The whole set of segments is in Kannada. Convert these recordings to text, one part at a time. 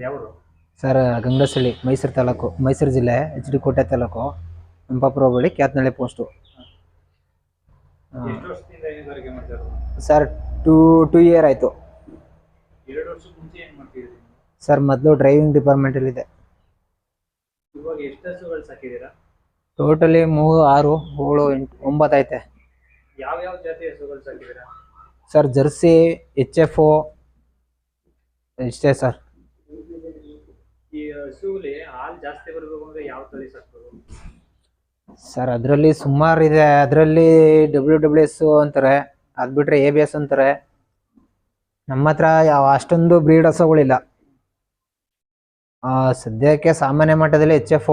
ನಿಮ್ದು ಯಾವರು? ಸರ್ ಗಂಗಸಳ್ಳಿ ಮೈಸೂರು ತಾಲೂಕು ಮೈಸೂರು ಜಿಲ್ಲೆ ಎಚ್ ಡಿ ಕೋಟೆ ತಾಲೂಕು ಹಂಪಾಪುರ ಬಳಿ ಕ್ಯಾತ್ನಳ್ಳಿ ಪೋಸ್ಟು ಎಷ್ಟು ವರ್ಷದಿಂದ ಹೈನುಗಾರಿಕೆ ಮಾಡ್ತಾ ಇರೋದು? ಸರ್ ಟೂ ಟೂ ಇಯರ್ ಆಯಿತು. ಎರಡು ವರ್ಷ ಮುಂಚೆ ಏನ್ ಮಾಡ್ತಿದ್ರಿ ಸರ್ ಮೊದಲು ಡ್ರೈವಿಂಗ್ ಡಿಪಾರ್ಟ್ಮೆಂಟಲ್ಲಿದೆ ಇವಾಗ ಎಷ್ಟು ಹಸುಗಳು ಸಾಕಿದ್ದೀರಾ? ಟೋಟಲಿ ಮೂರು ಆರು ಏಳು ಎಂಟು ಒಂಬತ್ತು ಐತೆ. ಯಾವ ಯಾವ ಜಾತಿ ಹಸುಗಳು ಸಾಕಿದ್ದೀರಾ? ಸರ್ ಜರ್ಸಿ ಎಚ್ ಎಫ್ ಓ ಇಷ್ಟೇ ಸರ್. ಈ ಹಸುಲಿ ಹಾಲು ಜಾಸ್ತಿ ಬರ್ಬೇಕು ಅಂದ್ರೆ ಯಾವ ತಳಿ ಸಾಕ್ಬೋದು ಸರ್ ಅದರಲ್ಲಿ ಸುಮಾರು ಇದೆ. ಅದರಲ್ಲಿ ಡಬ್ಲ್ಯೂ ಡಬ್ಲ್ಯೂ ಎಸ್ ಅಂತಾರೆ. ಅದು ಬಿಟ್ರೆ ಎ ಬಿ ಎಸ್ ಅಂತಾರೆ. ನಮ್ಮ ಹತ್ರ ಯಾವ ಅಷ್ಟೊಂದು ಬ್ರೀಡ್ ಹಸುಗಳಿಲ್ಲ. ಆ, ಸದ್ಯಕ್ಕೆ ಸಾಮಾನ್ಯ ಮಟ್ಟದಲ್ಲಿ ಎಚ್ ಎಫ್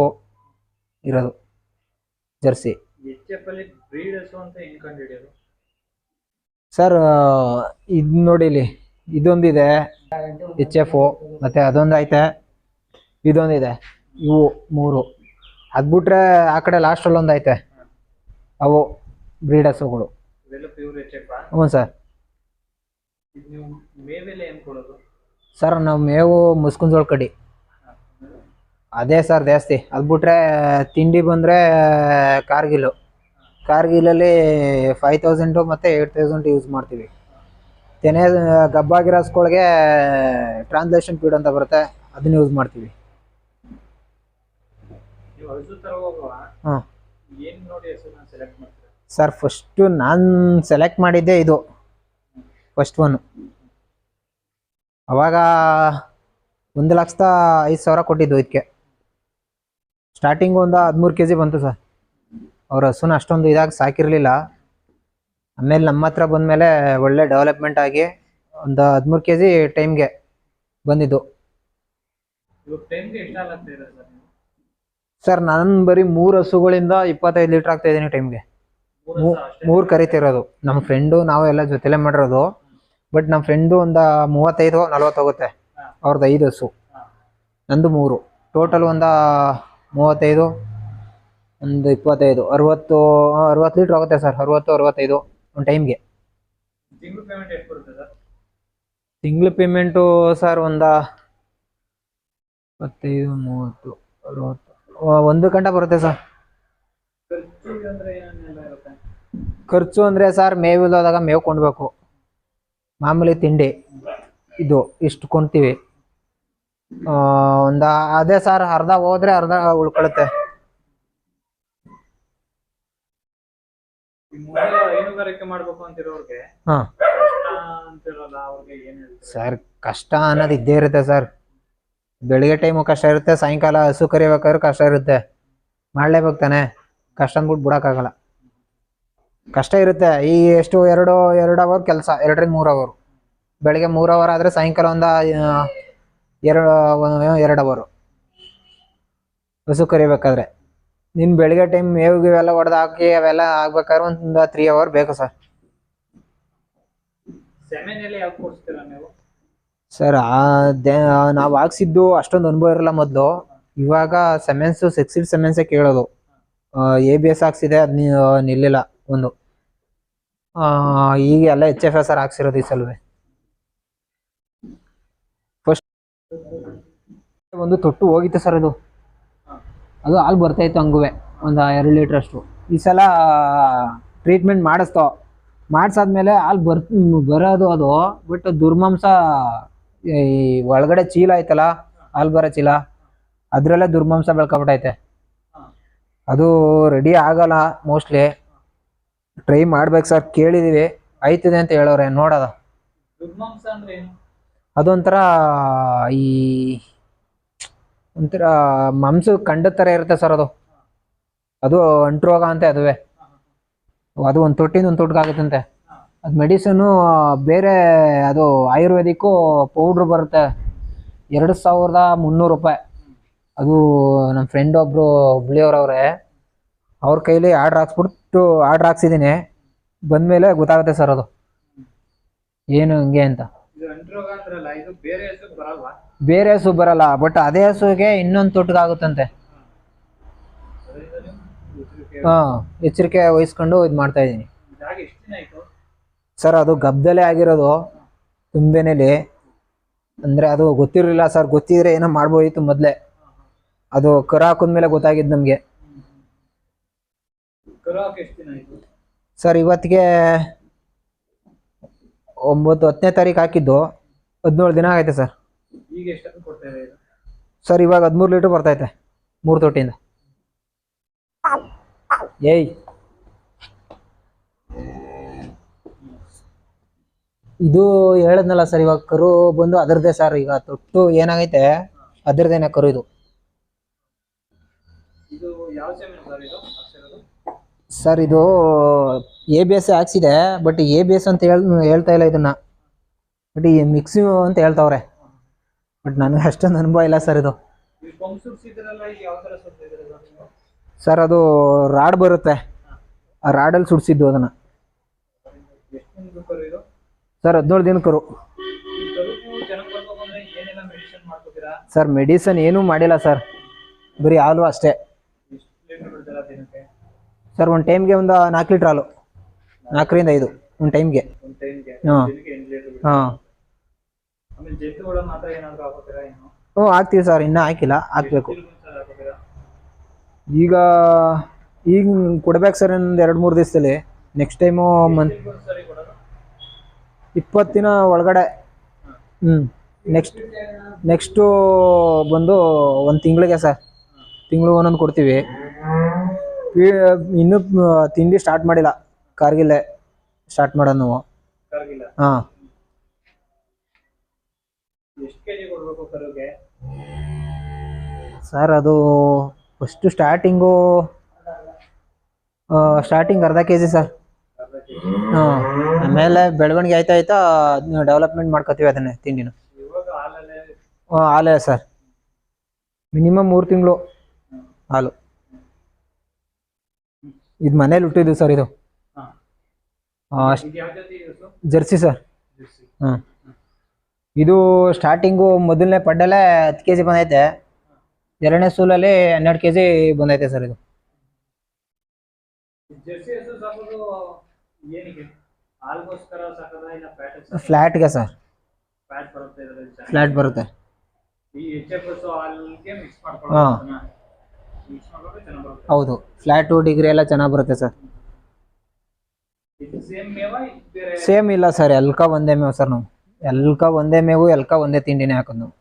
ಇರೋದು. ಜರ್ಸಿ. ಎಚ್ ಎಫ್ ಅಲ್ಲಿ ಬ್ರೀಡ್ ಹಸು ಅಂತ ಹೆಂಗ್ ಸರ್ ಇದು ನೋಡಿ ಇಲ್ಲಿ. ಇದೊಂದಿದೆ ಎಚ್ ಎಫ್ ಒ ಮತ್ತೆ ಅದೊಂದು ಐತೆ. ಇದೊಂದಿದೆ. ಇವು ಮೂರು. ಅದು ಬಿಟ್ರೆ ಆ ಕಡೆ ಲಾಸ್ಟಲ್ಲಿ ಒಂದು ಐತೆ. ಅವು ಬ್ರೀಡ್ ಹಸುಗಳು ಇವೆಲ್ಲ ಪ್ಯೂರ್ ಎಚ್ ಹ್ಞೂ ಸರ್. ಸರ್ ನಾವು ಮೇವು ಮುಸ್ಕುಂಜೋಳ ಕಡಿ. ಅದೇ ಸರ್ ಜಾಸ್ತಿ. ಅದು ಬಿಟ್ರೆ ತಿಂಡಿ ಬಂದರೆ ಕಾರ್ಗಿಲು. ಕಾರ್ಗಿಲಲ್ಲಿ ಫೈವ್ ತೌಸಂಡು ಮತ್ತು ಏಯ್ಟ್ ತೌಸಂಡ್ ಯೂಸ್ ಮಾಡ್ತೀವಿ. ತೆನೆ ಗಬ್ಬಾಗಿರೋಸ್ಗಳಿಗೆ ಟ್ರಾನ್ಸ್ಲೇಷನ್ ಪೀಡ್ ಅಂತ ಬರುತ್ತೆ. ಅದನ್ನ ಯೂಸ್ ಮಾಡ್ತೀವಿ ನೀವು ಹಸು ತರ ಹೋಗುವ ಹಾಂ ಏನ್ ನೋಡಿ ಹಸುನ ಸೆಲೆಕ್ಟ್ ಮಾಡ್ತೀರಾ ಸರ್ ಫಸ್ಟು ನಾನು ಸೆಲೆಕ್ಟ್ ಮಾಡಿದ್ದೆ ಇದು. ಫಸ್ಟ್ ಒನ್ ಅವಾಗ ಒಂದು ಲಕ್ಷದ ಐದು ಸಾವಿರ ಕೊಟ್ಟಿದ್ದು ಇದಕ್ಕೆ. ಸ್ಟಾರ್ಟಿಂಗ್ ಒಂದು ಹದಿಮೂರು ಕೆ ಜಿ ಬಂತು ಸರ್ ಅವ್ರ ಹಸುನ ಅಷ್ಟೊಂದು ಇದಾಗಿ ಸಾಕಿರಲಿಲ್ಲ. ಆಮೇಲೆ ನಮ್ಮ ಹತ್ರ ಬಂದಮೇಲೆ ಒಳ್ಳೆ ಡೆವಲಪ್ಮೆಂಟ್ ಆಗಿ ಒಂದು ಹದಿಮೂರು ಕೆ ಜಿ ಟೈಮ್ಗೆ ಬಂದಿದ್ದು ಇವಾಗ ಟೈಮ್ಗೆ ಎಷ್ಟು ಹಾಲು ಆಗ್ತಾ ಇದೆ ಸರ್ ನಾನು ಬರೀ ಮೂರು ಹಸುಗಳಿಂದ ಇಪ್ಪತ್ತೈದು ಲೀಟರ್ ಆಗ್ತಾ ಇದ್ದೀನಿ ಟೈಮ್ಗೆ ಮೂರು ಕರಿತಿರೋದು. ನಮ್ಮ ಫ್ರೆಂಡು ನಾವೆಲ್ಲ ಎಲ್ಲ ಜೊತೆಲೇ ಮಾಡಿರೋದು. ಬಟ್ ನಮ್ಮ ಫ್ರೆಂಡು ಒಂದು ಮೂವತ್ತೈದು ನಲ್ವತ್ತು ಹೋಗುತ್ತೆ. ಅವ್ರದ್ದು ಐದು ಹಸು. ನಂದು ಮೂರು. ಟೋಟಲ್ ಒಂದು ಮೂವತ್ತೈದು ಒಂದು ಇಪ್ಪತ್ತೈದು. ಅರವತ್ತು ಅರವತ್ತು ಲೀಟ್ರ್ ಆಗುತ್ತೆ ಸರ್. ಅರವತ್ತು ಅರವತ್ತೈದು ಒಂದು ಟೈಮ್ಗೆ ತಿಂಗಳು ಪೇಮೆಂಟ್ ಸರ್? ತಿಂಗ್ಳು ಪೇಮೆಂಟು ಸರ್ ಒಂದು ಇಪ್ಪತ್ತೈದು ಮೂವತ್ತು ಅರವತ್ತು. ಒಂದು ಗಂಟೆ ಬರುತ್ತೆ ಸರ್. ಖರ್ಚು ಅಂದ್ರೆ ಸರ್ ಮೇವಿಲ್ಲದಾಗ ಮೇವು ಕೊಂಡ್ಬೇಕು. ಮಾಮೂಲಿ ತಿಂಡಿ ಇದು ಇಷ್ಟು ಕೊಂಡ್ತೀವಿ. ಒಂದು ಅದೇ ಸರ್ ಅರ್ಧ ಹೋದ್ರೆ ಅರ್ಧ ಉಳ್ಕೊಳುತ್ತೆ. ಸರ್ ಕಷ್ಟ ಅನ್ನೋದು ಇದ್ದೇ ಇರುತ್ತೆ ಸರ್. ಬೆಳಿಗ್ಗೆ ಟೈಮು ಕಷ್ಟ ಇರುತ್ತೆ, ಸಾಯಂಕಾಲ ಹಸು ಕರಿಬೇಕಾದ್ರೂ ಕಷ್ಟ ಇರುತ್ತೆ. ಮಾಡಲೇಬೇಕು ತಾನೆ. ಕಷ್ಟ ಅಂದ್ಬಿಟ್ಟು ಬಿಡೋಕ್ಕಾಗಲ್ಲ. ಕಷ್ಟ ಇರುತ್ತೆ. ಈ ಎಷ್ಟು ಎರಡು ಎರಡು ಅವರ್ ಕೆಲಸ, ಎರಡರಿಂದ ಮೂರು ಅವರು ಬೆಳಿಗ್ಗೆ ಮೂರು ಅವರ್ ಆದರೆ ಸಾಯಂಕಾಲ ಒಂದು ಎರಡು ಎರಡು ಅವರು ಹಸು ಕರಿಬೇಕಾದ್ರೆ. ನಿನ್ನ ಬೆಳಿಗ್ಗೆ ಟೈಮ್ ಮೇವು ಇವೆಲ್ಲ ಹೊಡೆದು ಹಾಕಿ ಅವೆಲ್ಲ ಆಗ್ಬೇಕಾದ್ರೆ ಒಂದು ತ್ರೀ ಅವರ್ ಬೇಕು ಸರ್ ಸರ್ ನಾವು ಹಾಕ್ಸಿದ್ದು ಅಷ್ಟೊಂದು ಅನುಭವ ಇರಲ್ಲ ಮೊದಲು. ಇವಾಗ ಸೆಮೆನ್ಸು, ಸಿಕ್ಸಿಡ್ ಸೆಮೆನ್ಸೇ ಕೇಳೋದು. ಎ ಬಿ ಎಸ್ ಹಾಕ್ಸಿದೆ ಅದು ನಿಲ್ಲಿಲ್ಲ ಒಂದು. ಈಗ ಎಲ್ಲ ಎಚ್ ಎಫ್ ಎಸ್ ಆರ್ ಹಾಕ್ಸಿರೋದು ಈ ಸಲವೇ. ಫಸ್ಟ್ ಒಂದು ತೊಟ್ಟು ಹೋಗಿತ್ತು ಸರ್ ಅದು. ಅದು ಹಾಲು ಬರ್ತಾಯಿತ್ತು ಹಂಗುವೆ. ಒಂದು ಎರಡು ಲೀಟ್ರ್ ಅಷ್ಟು ಈ ಸಲ ಟ್ರೀಟ್ಮೆಂಟ್ ಮಾಡಿಸ್ತೋ ಮಾಡಿಸಾದ್ಮೇಲೆ ಹಾಲು ಬರ್, ಬರೋದು ಅದು, ಬಟ್ ದುರ್ಮಾಂಸ ಈ ಒಳಗಡೆ ಚೀಲ ಐತಲ್ಲ ಆಲ್ಬರ ಬರೋ ಚೀಲ ಅದರಲ್ಲೇ ದುರ್ಮಾಂಸ ಬೆಳ್ಕೊಬಿಟ್ಟೈತೆ ಅದು ರೆಡಿ ಆಗಲ್ಲ ಮೋಸ್ಟ್ಲಿ ಟ್ರೈ ಮಾಡ್ಬೇಕು ಸರ್ ಕೇಳಿದೀವಿ. ಆಯ್ತದೆ ಅಂತ ಹೇಳೋರೆ ನೋಡೋದ. ದುರ್ಮಾಂಸ ಅಂದ್ರೆ ಏನು? ಅದೊಂಥರ ಈ ಒಂಥರ ಮಾಂಸ ಕಂಡ ಥರ ಇರುತ್ತೆ ಸರ್ ಅದು. ಅದು ಅಂಟ್ರೋಗ ಅಂತ ಅದುವೆ. ಅದು ಒಂದು ತೊಟ್ಟಿಂದ ಒಂದು ತೊಟ್ಗಾಗುತ್ತಂತೆ ಅದು ಮೆಡಿಸನು ಬೇರೆ ಅದು ಆಯುರ್ವೇದಿಕ್ಕು ಪೌಡ್ರ್ ಬರುತ್ತೆ. ಎರಡು ಸಾವಿರದ ಮುನ್ನೂರು ರೂಪಾಯಿ. ಅದು ನಮ್ಮ ಫ್ರೆಂಡ್ ಒಬ್ಬರು ಹುಬ್ಳಿಯವ್ರವ್ರೆ ಅವ್ರ ಕೈಲಿ ಆರ್ಡ್ರ್ ಹಾಕ್ಸ್ಬಿಟ್ಟು ಆರ್ಡ್ರ್ ಹಾಕ್ಸಿದ್ದೀನಿ ಬಂದಮೇಲೆ ಗೊತ್ತಾಗುತ್ತೆ ಸರ್ ಅದು. ಏನು ಹಂಗೆ ಅಂತ. ಬೇರೆ ಹಸು ಬರಲ್ಲ ಬಟ್ ಅದೇ ಹಸುಗೆ ಇನ್ನೊಂದು ತೊಟ್ಟಿಗಾಗುತ್ತಂತೆ ಹಾಂ ಎಚ್ಚರಿಕೆ ವಹಿಸ್ಕೊಂಡು ಇದು ಮಾಡ್ತಾ ಇದ್ದೀನಿ ಇದಾಗಿ ಎಷ್ಟು ದಿನ ಆಯ್ತು ಸರ್ ಅದು ಗಬ್ದಲೆ ಆಗಿರೋದು ತುಂಬೆನೇಲಿ. ಅಂದರೆ ಅದು ಗೊತ್ತಿರಲಿಲ್ಲ ಸರ್. ಗೊತ್ತಿದ್ರೆ ಏನೋ ಮಾಡ್ಬೋದಿತ್ತು ಮೊದಲೇ. ಅದು ಕರ ಹಾಕಿದ್ಮೇಲೆ ಗೊತ್ತಾಗಿದ್ದು ನಮಗೆ. ಸರ್ ಇವತ್ತಿಗೆ ಒಂಬತ್ತು ಹತ್ತನೇ ತಾರೀಕು ಹಾಕಿದ್ದು. ಹದಿನೇಳು ದಿನ ಆಗೈತೆ ಸರ್. ಸರ್ ಇವಾಗ ಹದಿಮೂರು ಲೀಟ್ರ್ ಬರ್ತೈತೆ ಮೂರು ತೊಟ್ಟಿಯಿಂದ. ಏಯ್ ಇದು ಹೇಳದ್ನಲ್ಲ ಸರ್ ಇವಾಗ ಕರು ಬಂದು ಅದರದೇ ಸರ್ ಈಗ ತೊಟ್ಟು ಏನಾಗೈತೆ ಅದರದೇನೆ ಕರು ಇದು. ಸರ್ ಇದು? ಎ ಬಿ ಎಸ್ ಹಾಕ್ಸಿದೆ ಬಟ್ ಎ ಬಿ ಎಸ್ ಅಂತ ಹೇಳ್ ಹೇಳ್ತಾ ಇಲ್ಲ ಇದನ್ನ. ಬಟ್ ಈ ಮಿಕ್ಸಿ ಅಂತ ಹೇಳ್ತಾವ್ರೆ. ಬಟ್ ನನಗೆ ಅಷ್ಟೊಂದು ಅನುಭವ ಇಲ್ಲ ಸರ್ ಇದು. ಸರ್ ಅದು ರಾಡ್ ಬರುತ್ತೆ. ಆ ರಾಡಲ್ಲಿ ಸುಡಿಸಿದ್ದು ಅದನ್ನ ಎಷ್ಟು ದಿನದ ಕರು ಇದು ಸರ್, ಹದಿನೇಳು ದಿನ ಕರು ಸರ್ ಮೆಡಿಸನ್ ಏನೂ ಮಾಡಿಲ್ಲ ಸರ್. ಬರೀ ಹಾಲು ಅಷ್ಟೇ. ಸರ್, ಒಂದು ಟೈಮ್ಗೆ ಒಂದು ನಾಲ್ಕು ಲೀಟ್ರ್ ಹಾಲು. ನಾಲ್ಕರಿಂದ ಐದು, ಒಂದು ಟೈಮ್ಗೆ ಹಾಂ. ಹಾ. ಹ್ಞೂ ಹಾಕ್ತೀವಿ ಸರ್, ಇನ್ನೂ ಹಾಕಿಲ್ಲ, ಹಾಕ್ಬೇಕು. ಈಗ ಈಗ ಕೊಡ್ಬೇಕು ಸರ್ ಒಂದು ಎರಡು ಮೂರು ದಿವಸದಲ್ಲಿ. ನೆಕ್ಸ್ಟ್ ಟೈಮು ಮನ್ ಸರಿ ಕೊಡೋದು ಇಪ್ಪತ್ತು ದಿನ ಒಳಗಡೆ. ಹ್ಞೂ ನೆಕ್ಸ್ಟ್ ನೆಕ್ಸ್ಟು ಬಂದು ಒಂದು ತಿಂಗಳಿಗೆ ಸರ್. ತಿಂಗಳು ಒಂದೊಂದು ಕೊಡ್ತೀವಿ. ಇನ್ನೂ ತಿಂಡಿ ಸ್ಟಾರ್ಟ್ ಮಾಡಿಲ್ಲ. ಕಾರ್ಗಿಲ್ಲೇ ಸ್ಟಾರ್ಟ್ ಮಾಡೋದು ನಾವು. ಹಾಂ. ಸರ್ ಅದು ಫಸ್ಟು ಸ್ಟಾರ್ಟಿಂಗು ಸ್ಟಾರ್ಟಿಂಗ್ ಅರ್ಧ ಕೆ ಜಿ ಸರ್. ಆಮೇಲೆ ಬೆಳವಣಿಗೆ ಆಯ್ತಾ ಆಯ್ತಾ ಡೆವಲಪ್ಮೆಂಟ್ ಮಾಡ್ಕೋತೀವಿ ಅದನ್ನೇ ತಿಂಡಿನ. ಹಾಲೇ ಸರ್. ಮಿನಿಮಮ್ ಮೂರು ತಿಂಗಳು. ಹಾಲು. ಇದು ಮನೇಲಿ ಹುಟ್ಟಿದ್ದು ಸರ್ ಇದು. Jersey sir. ಜರ್ಸಿ. ಹಾಂ. ಇದು ಸ್ಟಾರ್ಟಿಂಗು ಮೊದಲನೇ ಪಡ್ಡಲ್ಲೇ ಹತ್ತು ಕೆ ಜಿ ಬಂದೈತೆ. ಎರಡನೇ ಸೂಲಲ್ಲಿ ಹನ್ನೆರಡು ಕೆ ಜಿ ಬಂದೈತೆ ಸರ್ ಇದು. ಫ್ಲ್ಯಾಟ್ಗೆ ಸರ್. ಫ್ಲ್ಯಾಟ್ ಬರುತ್ತೆ ಹಾ. ಹೌದು. ಫ್ಲ್ಯಾಟು ಡಿಗ್ರಿ ಎಲ್ಲ ಚೆನ್ನಾಗಿ ಬರುತ್ತೆ ಸರ್. ಸೇಮ್ ಇಲ್ಲ ಸರ್. ಎಲ್ಕ ಒಂದೇ ಮೇವು ಸರ್ ನಾವು. ಎಲ್ಕ ಒಂದೇ ಮೇವು ಎಲ್ಕ ಒಂದೇ ತಿಂಡಿನೇ ಹಾಕೋದು ನಾವು.